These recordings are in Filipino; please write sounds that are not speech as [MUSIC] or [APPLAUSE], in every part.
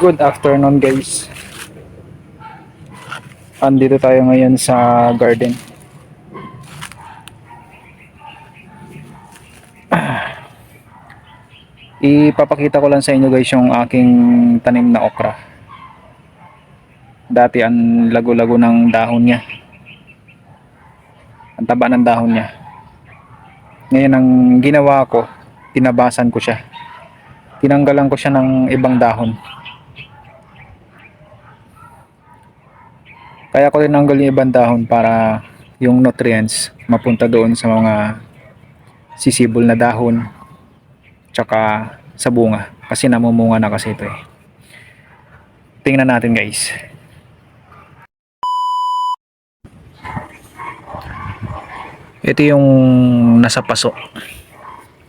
Good afternoon guys. Andito tayo ngayon sa garden. Ipapakita ko lang sa inyo guys yung aking tanim na okra. Dati ang lago-lago ng dahon niya. Ang taba ng dahon niya. Ngayon ang ginawa ko, tinabasan ko siya. Tinanggalan ko siya ng ibang dahon. Kaya ko tinanggal yung ibang dahon para yung nutrients mapunta doon sa mga sisibol na dahon tsaka sa bunga kasi namumunga na kasi ito eh. Tingnan natin guys. Ito yung nasa paso.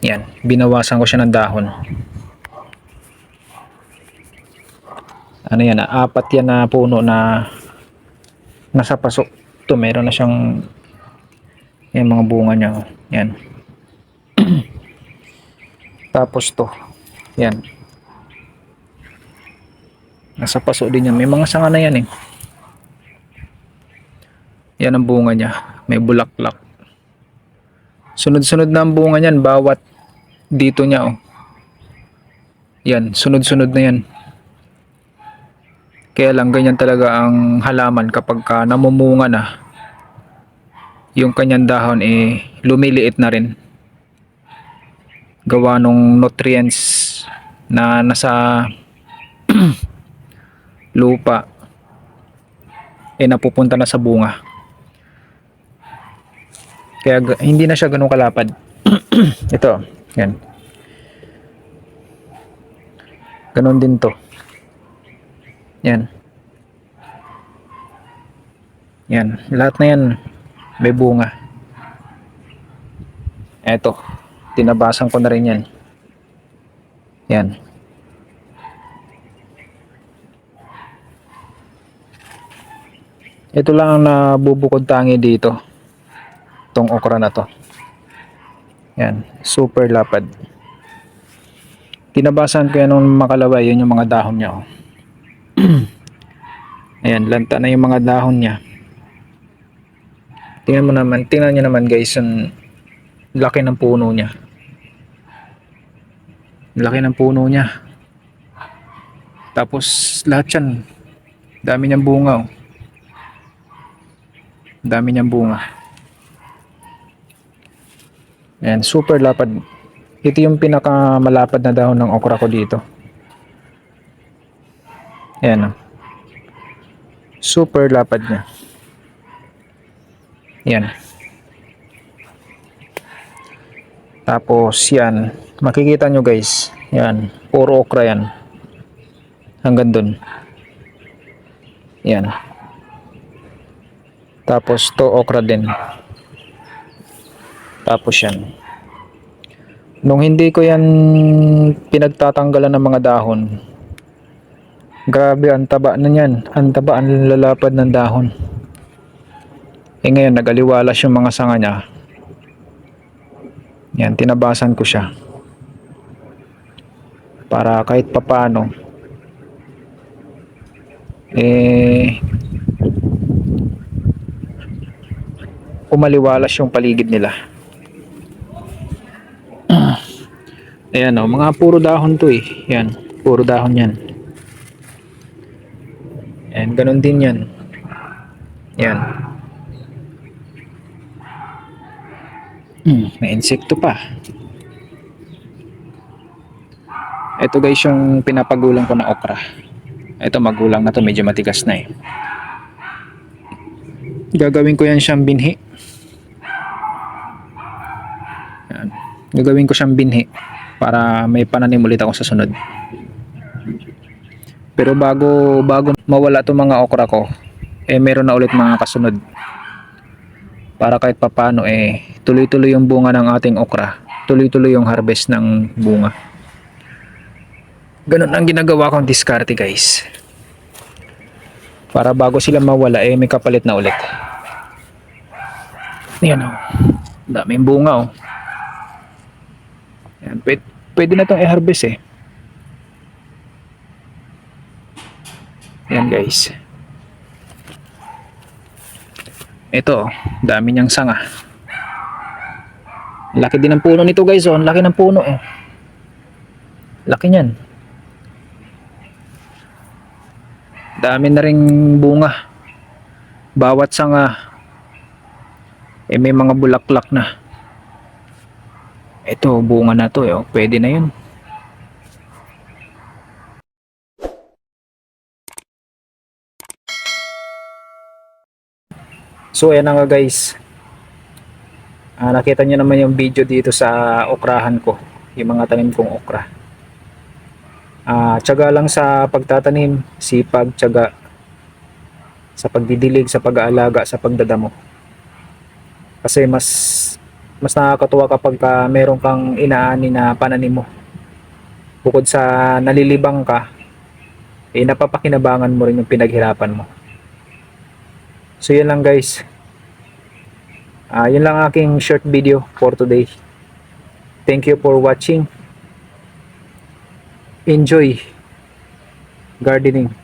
Yan, binawasan ko siya ng dahon. Ano yan, apat yan na puno na nasa paso. Ito, meron na siyang yan mga bunga niya. oh. Yan. [CLEARS THROAT] Tapos to. Yan. Nasa paso din yan. May mga sanga na yan eh. Yan ang bunga niya. May bulaklak. Sunod-sunod na ang bunga niyan. Bawat dito niya oh. Yan. Sunod-sunod na yan. Kaya lang ganyan talaga ang halaman kapag ka namumunga na. Yung kanyang dahon eh lumiliit na rin. Gawa nung nutrients na nasa [CLEARS THROAT] lupa eh napupunta na sa bunga. Kaya hindi na siya ganun kalapad. [CLEARS THROAT] Ito yan. Ganun din to yan. Yan. Lahat na yan may bunga. Eto tinabasan ko na rin yan. Yan. Ito lang ang nabubukod tangi dito. Tong okra na to. Yan. Super lapad. Tinabasan ko yan nung makalaway. Yun yung mga dahon niya oh. [CLEARS THROAT] ayan lanta na yung mga dahon niya. Tingnan mo naman tingnan nyo naman guys yung laki ng puno niya. Laki ng puno niya. Tapos lahat yan. Dami niyang bunga oh. dami niyang bunga. Ayan, super lapad. Ito yung pinakamalapad na dahon ng okra ko dito Ayan. Super lapad niya. Yan tapos yan. Makikita nyo guys. Yan puro okra yan. Hanggang dun. Yan tapos to okra din. Tapos yan. Nung hindi ko yan pinagtatanggalan ng mga dahon grabe ang taba na yan ang taba ang lalapad ng dahon. Eh ngayon nagaliwalas yung mga sanga niya. Yan tinabasan ko siya. Para kahit papano eh umaliwalas yung paligid nila. [CLEARS THROAT] Ayan o mga puro dahon to eh. Yan puro dahon yan and ganun din yan yan Hmm, may insekto pa. Ito guys yung pinapagulang ko na okra. Ito magulang na to, medyo matigas na eh. Gagawin ko yan siyang binhi. Yan. Gagawin ko siyang binhi para may pananim ulit ako sa sunod. Pero bago bago mawala itong mga okra ko, eh meron na ulit mga kasunod. Para kahit papano eh tuloy-tuloy yung bunga ng ating okra. Tuloy-tuloy yung harvest ng bunga. Ganun ang ginagawa kong diskarte guys. Para bago sila mawala eh may kapalit na ulit. Yan o daming bunga o yan, pwede, pwede na itong i-harvest eh Yan guys. Ito, dami niyang sanga. Laki din ng puno nito guys, oh. Ang laki ng puno eh. Laki niyan. Dami na ring bunga. Bawat sanga eh may mga bulaklak na. Ito, bunga na to eh. oh. Pwede na yun. So ayan na nga guys. Ah, nakita niyo naman yung video dito sa okrahan ko, yung mga tanim kong okra. Ah, tiyaga lang sa pagtatanim, sipag, tiyaga sa pagdidilig, sa pag-aalaga, sa pagdadamo. Kasi mas mas nakakatuwa kapag ka meron kang inaani na pananim mo. Bukod sa nalilibang ka, eh napapakinabangan mo rin yung pinaghirapan mo. So yun lang guys. Ah, yun lang aking short video for today. Thank you for watching. Enjoy gardening.